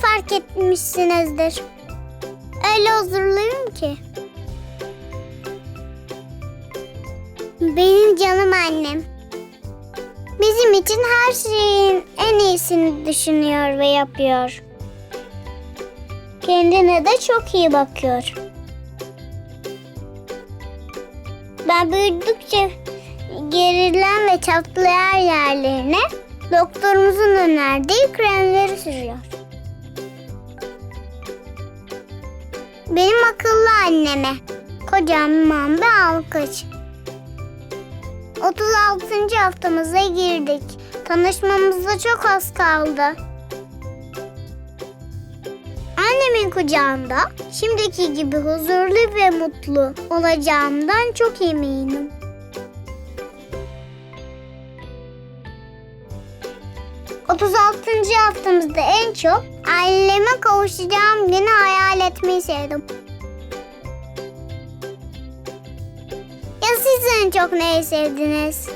fark etmişsinizdir. Öyle huzurluyum ki. Benim canım annem. Bizim için her şeyin en iyisini düşünüyor ve yapıyor. Kendine de çok iyi bakıyor. Ben büyüdükçe gerilen ve çatlayan yerlerine doktorumuzun önerdiği kremleri sürüyor. Benim akıllı anneme kocaman bir alkış. 36. haftamıza girdik. Tanışmamıza çok az kaldı. Annemin kucağında şimdiki gibi huzurlu ve mutlu olacağımdan çok eminim. ...36. haftamızda en çok aileme kavuşacağım günü hayal etmeyi sevdim. Ya siz en çok neyi sevdiniz?